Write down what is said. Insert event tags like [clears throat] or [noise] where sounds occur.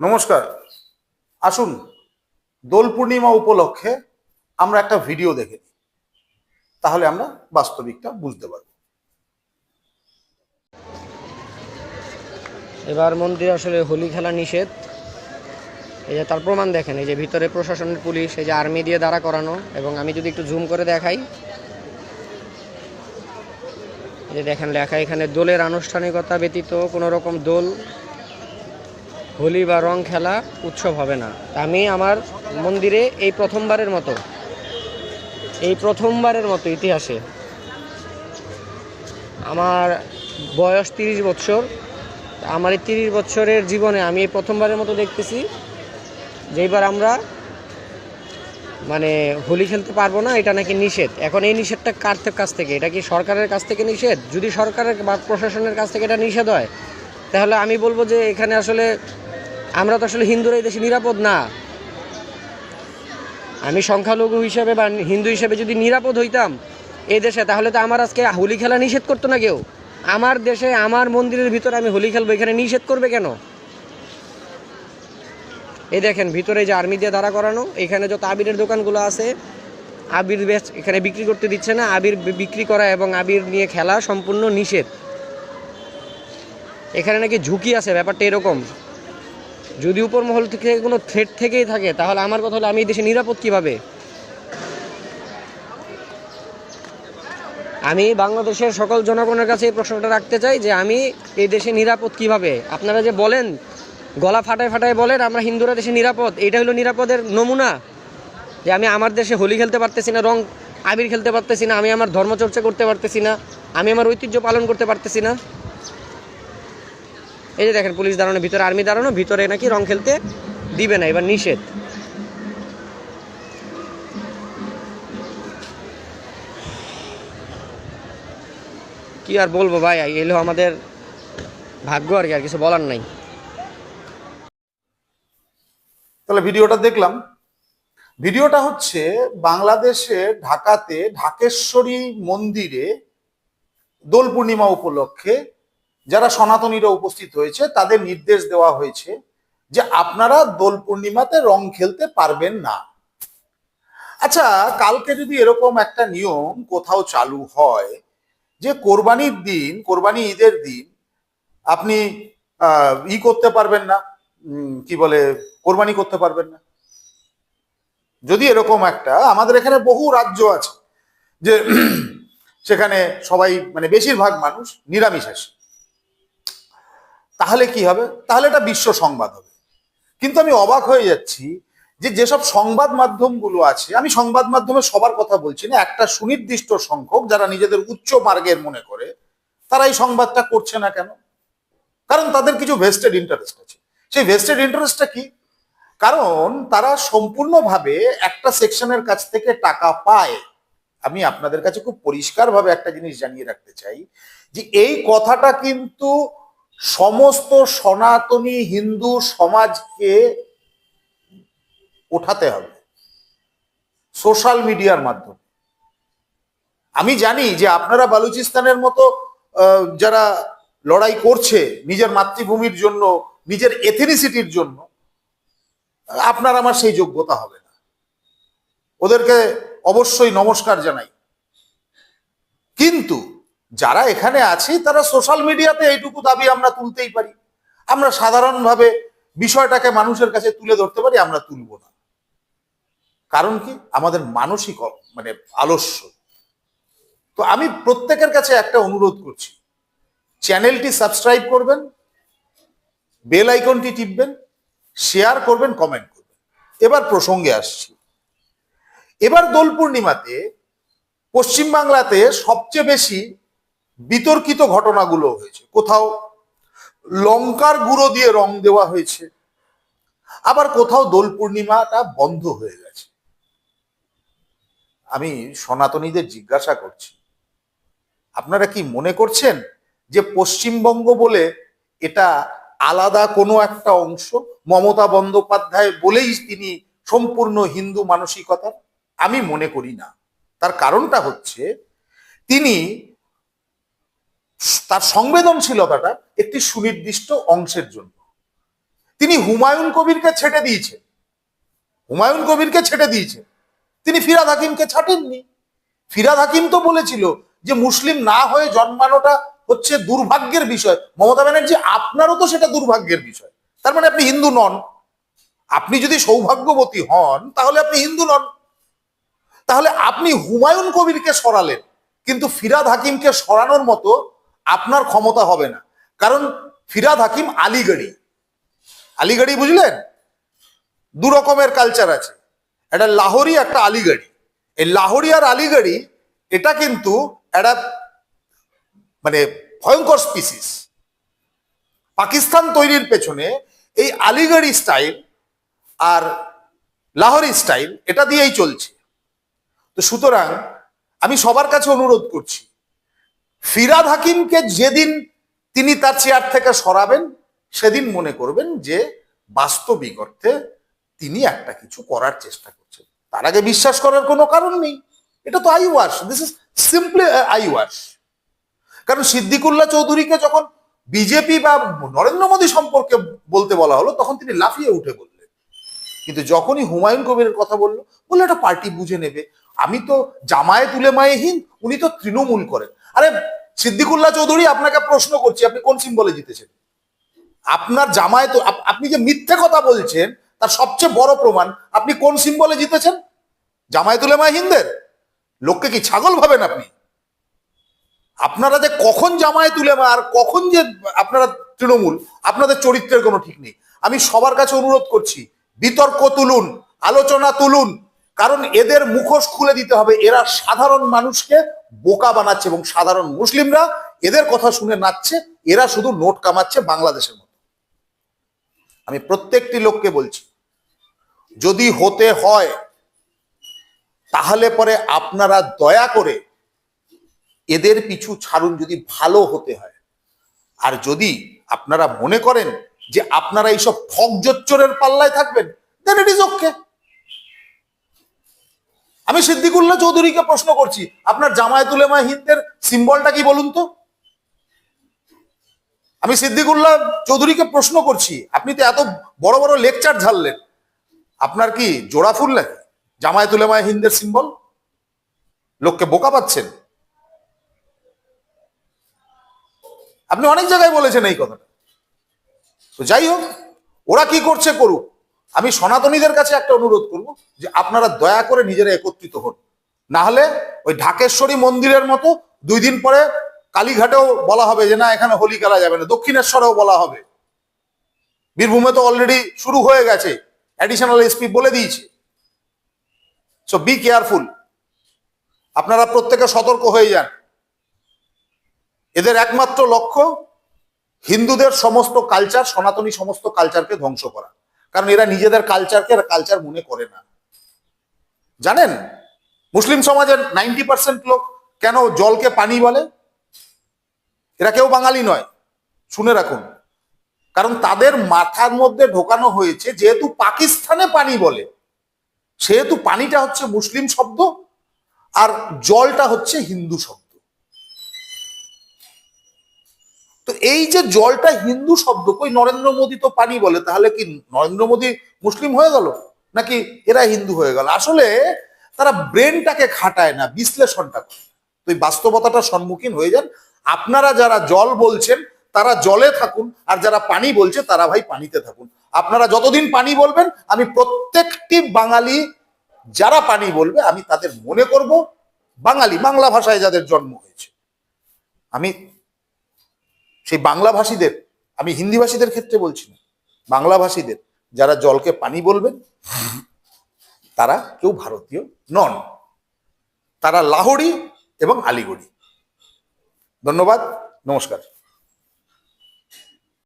নমস্কার। আসুন, দোল পূর্ণিমা উপলক্ষে আমরা একটা ভিডিও দেখে তাহলে আমরা বাস্তবিকটা বুঝতে পারব। এবার মন্দিরে আসলে হোলি খেলা নিষেধ। এই যে তার প্রমাণ দেখেন, এই যে ভিতরে প্রশাসনের পুলিশ, এই যে আর্মি দিয়ে দাঁড়া করানো, এবং আমি যদি একটু জুম করে দেখাই। এই যে দেখেন, লেখা এখানে, দোলের আনুষ্ঠানিকতা ব্যতীত কোনো রকম দোল হোলি বা রং খেলা উৎসব হবে না। আমি আমার মন্দিরে এই প্রথমবারের মতো, এই প্রথমবারের মতো ইতিহাসে আমার বয়স তিরিশ বছর আমার এই তিরিশ বছরের জীবনে আমি এই প্রথমবারের মতো দেখতেছি যে এবার আমরা মানে হোলি খেলতে পারব না, এটা নাকি নিষেধ। এখন এই নিষেধটা কার কাছ থেকে? এটা কি সরকারের কাছ থেকে নিষেধ? যদি সরকারের বা প্রশাসনের কাছ থেকে এটা নিষেধ হয়, তাহলে আমি বলব যে এখানে আসলে আমরা তো আসলে হিন্দুরা এই দেশে নিরাপদ না। আমি সংখ্যালঘু হিসেবে বা হিন্দু হিসেবে যদি নিরাপদ হইতাম এই দেশে, তাহলে তো আমার আজকে হোলি খেলা নিষেধ করতো না কেউ। আমার দেশে, আমার মন্দিরের ভিতরে আমি হোলি খেলব, এখানে নিষেধ করবে কেন? এই দেখেন, ভিতরে যে আর্মি দিয়ে দাঁড়া করানো, এখানে যত আবিরের দোকানগুলো আছে, আবির বেচ এখানে বিক্রি করতে দিচ্ছে না, আবির বিক্রি করা এবং আবির নিয়ে খেলা সম্পূর্ণ নিষেধ। এখানে নাকি ঝুঁকি আছে, ব্যাপারটা এরকম। যদি উপর মহল থেকে কোনো থ্রেট থেকেই থাকে, তাহলে আমার কথা হলো আমি এই দেশে নিরাপদ কীভাবে? আমি বাংলাদেশের সকল জনগণের কাছে এই প্রশ্নটা রাখতে চাই যে আমি এই দেশে নিরাপদ কীভাবে? আপনারা যে বলেন, গলা ফাটায় ফাটায় বলেন, আমরা হিন্দুরা দেশে নিরাপদ, এটা হলো নিরাপদের নমুনা। যে আমি আমার দেশে হোলি খেলতে পারতেছি না, রং আবির খেলতে পারতেছি না, আমি আমার ধর্মচর্চা করতে পারতেছি না, আমি আমার ঐতিহ্য পালন করতে পারতেছি না। এই যে দেখেন, পুলিশ দাঁড়ানো ভিতরে, আর্মি দাঁড়ানো ভিতরে নাকি রং খেলতে দিবে না, এবার নিষেধ। কি আর বলব ভাই এলো আমাদের ভাগ্য আর কি, আর কিছু বলার নাই। তাহলে ভিডিওটা দেখলাম। ভিডিওটা হচ্ছে বাংলাদেশে ঢাকাতে ঢাকেশ্বরী মন্দিরে দোল পূর্ণিমা উপলক্ষে যারা সনাতনীরা উপস্থিত হয়েছে, তাদের নির্দেশ দেওয়া হয়েছে যে আপনারা দোল পূর্ণিমাতে রং খেলতে পারবেন না। আচ্ছা কালকে যদি এরকম একটা নিয়ম কোথাও চালু হয় যে কোরবানির দিন, কোরবানি ঈদের দিন আপনি ই করতে পারবেন না কি বলে, কোরবানি করতে পারবেন না। যদি এরকম একটা, আমাদের এখানে বহু রাজ্য আছে যে [clears throat] সেখানে সবাই মানে বেশিরভাগ মানুষ নিরামিষ আসে তাহলে কি হবে? তাহলে এটা বিশ্ব সংবাদ হবে। কিন্তু আমি অবাক হয়ে যাচ্ছি যে যেসব সংবাদ মাধ্যমগুলো আছে, আমি সংবাদ মাধ্যমে সবার কথা বলছি না, একটা সুনির্দিষ্ট সংখ্যক যারা নিজেদের উচ্চ মার্গের মনে করে, তারা এই সংবাদটা করছে না কেন? কারণ তাদের কিছু ভেস্টেড ইন্টারেস্ট আছে। সেই ভেস্টেড ইন্টারেস্টটা কি? কারণ তারা সম্পূর্ণভাবে একটা সেকশনের কাছ থেকে টাকা পায়। আমি আপনাদের কাছে খুব পরিষ্কারভাবে একটা জিনিস জানিয়ে রাখতে চাই যে এই কথাটা কিন্তু সমস্ত সনাতনী হিন্দু সমাজকে ওঠাতে হবে সোশ্যাল মিডিয়ার মাধ্যমে। আমি জানি যে আপনারা বালুচিস্তানের মতো যারা লড়াই করছে নিজের মাতৃভূমির জন্য, নিজের এথেনিসিটির জন্য, আপনার আমার সেই যোগ্যতা হবে না। ওদেরকে অবশ্যই নমস্কার জানাই। কিন্তু যারা এখানে আছি, তারা সোশ্যাল মিডিয়াতে এইটুকু দাবি আমরা তুলতেই পারি। আমরা সাধারণভাবে বিষয়টাকে মানুষের কাছে তুলে ধরতে পারি, আমরা তুলব না। কারণ কি? আমাদের মানসিক মানে আলস্য। তো আমি প্রত্যেকের কাছে একটা অনুরোধ করছি, চ্যানেলটি সাবস্ক্রাইব করবেন বেল আইকনটি টিপবেন শেয়ার করবেন কমেন্ট করবেন। এবার প্রসঙ্গে আসছি। এবার দোল পূর্ণিমাতে পশ্চিমবাংলাতে সবচেয়ে বেশি বিতর্কিত ঘটনাগুলো হয়েছে। কোথাও লঙ্কার গুঁড়ো দিয়ে রং দেওয়া হয়েছে, আবার কোথাও দোল পূর্ণিমাটা বন্ধ হয়ে গেছে। আমি সনাতনীদের জিজ্ঞাসা করছি, আপনারা কি মনে করছেন যে পশ্চিমবঙ্গ বলে এটা আলাদা কোনো একটা অংশ? মমতা বন্দ্যোপাধ্যায় বলেই তিনি সম্পূর্ণ হিন্দু মানসিকতার? আমি মনে করি না। তার কারণটা হচ্ছে, তিনি তার সংবেদনশীলতাটা একটি সুনির্দিষ্ট অংশের জন্য। তিনি হুমায়ুন কবিরকে ছেটে দিয়েছে। হুমায়ুন কবিরকে ছেটে দিয়েছে। তিনি ফিরাদ হাকিমকে ছাটেননি। ফিরাদ হাকিম তো বলেছিল যে মুসলিম না হয়ে জন্মানোটা হচ্ছে দুর্ভাগ্যের বিষয়। মমতা ব্যানার্জি, আপনারও তো সেটা দুর্ভাগ্যের বিষয়। তার মানে আপনি হিন্দু নন। আপনি যদি সৌভাগ্যবতী হন, তাহলে আপনি হিন্দু নন। তাহলে আপনি হুমায়ুন কবিরকে সরালেন। কিন্তু ফিরাদ হাকিমকে সরানোর মতো আপনার ক্ষমতা হবে না। কারণ ফিরাদ হাকিম আলিগড়ি। আলিগড়ি বুঝলেন? দু রকমের কালচার আছে। একটা লাহোরি একটা আলিগড়ি। এই লাহোরি আর আলিগড়ি, এটা কিন্তু একটা মানে ভয়ঙ্কর স্পিসিস পাকিস্তান তৈরির পেছনে এই আলিগড়ি স্টাইল আর লাহোরি স্টাইল এটা দিয়েই চলছে। তো সুতরাং আমি সবার কাছে অনুরোধ করছি ফিরাদ হাকিমকে যেদিন তিনি তার চেয়ার থেকে সরাবেন, সেদিন মনে করবেন যে বাস্তবিক অর্থে তিনি একটা কিছু করার চেষ্টা করছেন। তার আগে বিশ্বাস করার কোনো কারণ নেই। এটা তো eye wash this is simply eye wash কারণ সিদ্দিকুল্লাহ চৌধুরীকে যখন বিজেপি বা নরেন্দ্র মোদী সম্পর্কে বলতে বলা হলো, তখন তিনি লাফিয়ে উঠে বললেন। কিন্তু যখনই হুমায়ুন কবিরের কথা বলল বলল, এটা পার্টি বুঝে নেবে। আমি তো জামায়ে তুলে মায়ে হিন্দ, উনি তো তৃণমূল করেন। আরে সিদ্দিকুল্লাহ চৌধুরী আপনাকে প্রশ্ন করছি, আপনি কোন সিম্বলে জিতেছেন? আপনার জামায়াত, আপ- আপনি যে মিথ্যে কথা বলছেন, তার সবচেয়ে বড় প্রমাণ, আপনি কোন সিম্বলে জিতেছেন? জামায়াতুল মা হিন্দের? লোককে কি ছাগল ভাবেন আপনি? আপনারা যে কখন জামায়াত উলেমা আর কখন যে আপনারা তৃণমূল, আপনাদের চরিত্রের কোনো ঠিক নেই। আমি সবার কাছে অনুরোধ করছি, বিতর্ক তুলুন, আলোচনা তুলুন কারণ এদের মুখোশ খুলে দিতে হবে। এরা সাধারণ মানুষকে বোকা বানাচ্ছে এবং সাধারণ মুসলিমরা এদের কথা শুনে নাচছে। এরা শুধু নোট কামাচ্ছে বাংলাদেশের মতো। আমি প্রত্যেকটি লোককে বলছি, যদি হতে হয়, তাহলে পরে আপনারা দয়া করে এদের পিছু ছাড়ুন যদি ভালো হতে হয়। আর যদি আপনারা মনে করেন যে আপনারা এইসব ঠক জোচ্চরের পাল্লায় থাকবেন দেন ইট ইজ ওকে আমি সিদ্দিকুল্লাহ চৌধুরীকে প্রশ্ন করছি, আপনার জামায়াতুল উলেমা হিন্দের সিম্বলটা কি বলুন তো? আমি সিদ্দিকুল্লাহ চৌধুরীকে প্রশ্ন করছি, আপনি তো এত বড় বড় লেকচার ঝাললেন আপনার কি জোড়া ফুল নাকি? জামায়াতুল উলেমা হিন্দের সিম্বল? লোককে বোকা পাচ্ছেন? আপনি অনেক জায়গায় বলেছেন এই কথাটা। তো যাই হোক, ওরা কি করছে করুক। আমি সনাতনীদের কাছে একটা অনুরোধ করব যে আপনারা দয়া করে নিজেরা একত্রিত হন। না হলে ওই ঢাকেশ্বরী মন্দিরের মতো দুই দিন পরে কালীঘাটেও বলা হবে যে না, এখানে হোলি খেলা যাবে না। দক্ষিণেশ্বরেও বলা হবে। বীরভূমে তো অলরেডি শুরু হয়ে গেছে। অ্যাডিশনাল এসপি বলে দিয়েছে। সো বি কেয়ারফুল আপনারা প্রত্যেকে সতর্ক হয়ে যান। এদের একমাত্র লক্ষ্য হিন্দুদের সমস্ত কালচার সনাতনী সমস্ত কালচারকে ধ্বংস করা। কারণ এরা নিজেদের কালচারকে কালচার মনে করে না। জানেন? মুসলিম সমাজের নাইনটি পার্সেন্ট লোক কেন জলকে পানি বলে? এরা কেউ বাঙালি নয়। শুনে রাখুন। কারণ তাদের মাথার মধ্যে ঢোকানো হয়েছে যেহেতু পাকিস্তানে পানি বলে। সেহেতু পানিটা হচ্ছে মুসলিম শব্দ আর জলটা হচ্ছে হিন্দু শব্দ। তো এই যে জলটা হিন্দু শব্দ, কই নরেন্দ্র মোদী তো পানি বলে, তাহলে কি নরেন্দ্র মোদী মুসলিম হয়ে গেল? নাকি এরা হিন্দু হয়ে গেল? আসলে তারা ব্রেনটাকে খাটায় না, বিশ্লেষণটা করে। তো এই বাস্তবতাটার সম্মুখীন হয়ে যান। আপনারা যারা জল বলছেন, তারা জলে থাকুন, আর যারা পানি বলছে, তারা ভাই পানিতে থাকুন। আপনারা যতদিন পানি বলবেন, আমি প্রত্যেকটি বাঙালি যারা পানি বলবে, আমি তাদের মনে করব, বাঙালি, বাংলা ভাষায় যাদের জন্ম হয়েছে। আমি সেই বাংলাভাষীদের, আমি হিন্দিভাষীদের ক্ষেত্রে বলছি না বাংলা ভাষীদের যারা জলকে পানি বলবেন, তারা কেউ ভারতীয় নন। তারা লাহোরি এবং আলিগড়ি। ধন্যবাদ, নমস্কার।